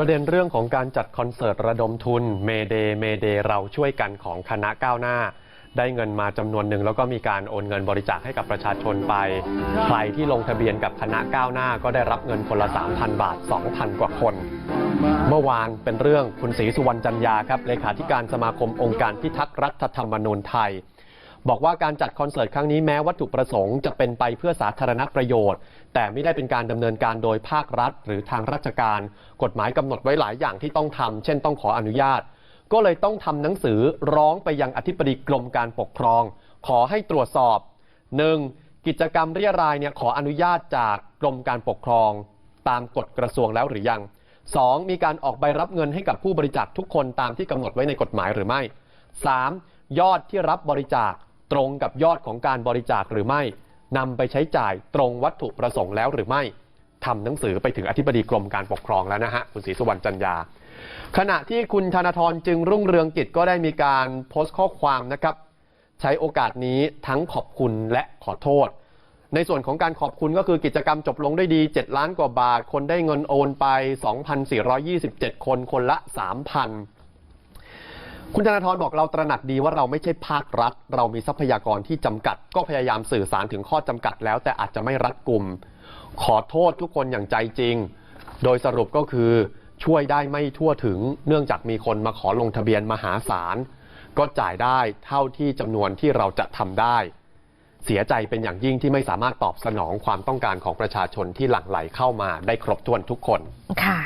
ประเด็นเรื่องของการจัดคอนเสิร์ตระดมทุนเมเดเมเดเราช่วยกันของคณะก้าวหน้า ได้เงินมาจำนวนหนึ่งแล้วก็มีการโอนเงินบริจาคให้กับประชาชนไป ใครที่ลงทะเบียนกับคณะก้าวหน้าก็ได้รับเงินคนละ 3,000 บาท 2,000 กว่าคน เมื่อวานเป็นเรื่องคุณศรีสุวรรณจันยาครับเลขาธิการสมาคมองค์การพิทักษ์รัฐธรรมนูญไทย บอกว่าการจัดคอนเสิร์ตครั้งนี้แม้วัตถุประสงค์จะเป็นไปเพื่อสาธารณประโยชน์ แต่ไม่ได้เป็นการดำเนินการโดยภาครัฐ หรือทางราชการ กฎหมายกำหนดไว้หลายอย่างที่ต้องทำเช่นต้องขออนุญาต ก็เลยต้องทำหนังสือร้องไปยังอธิบดีกรมการปกครอง ขอให้ตรวจสอบ 1. กิจกรรมเรียรายเนี่ยขออนุญาตจากกรมการปกครอง ตามกฎกระทรวงแล้วหรือยัง 2. มีการออกใบรับเงินให้กับผู้บริจาคทุกคนตามที่กำหนดไว้ในกฎหมายหรือไม่ 3. ยอดที่รับบริจาค ตรงกับยอดของการบริจาคหรือไม่นำไปใช้จ่ายตรงวัตถุประสงค์แล้วหรือไม่ทำหนังสือไปถึงอธิบดีกรมการปกครองแล้วนะฮะคุณศรีสุวรรณจันยา ขณะที่คุณธนาธรจึงรุ่งเรืองกิจก็ได้มีการโพสต์ข้อความนะครับ ใช้โอกาสนี้ทั้งขอบคุณและขอโทษ ในส่วนของการขอบคุณก็คือกิจกรรมจบลงด้วยดี 7 ล้านกว่าบาท คนได้เงินโอนไป 2,427 คนคนละ 3,000 คุณธนาธรบอกเราตระหนักดีว่าเราไม่ใช่ภาครัฐ เรามีทรัพยากรที่จำกัด ก็พยายามสื่อสารถึงข้อจำกัดแล้ว แต่อาจจะไม่รัดกุม ขอโทษทุกคนอย่างใจจริง โดยสรุปก็คือช่วยได้ไม่ทั่วถึง เนื่องจากมีคนมาขอลงทะเบียนมหาศาลก็จ่ายได้เท่าที่จำนวนที่เราจะทำได้ เสียใจเป็นอย่างยิ่งที่ไม่สามารถตอบสนองความต้องการของประชาชนที่หลั่งไหลเข้ามาได้ครบถ้วนทุกคนค่ะ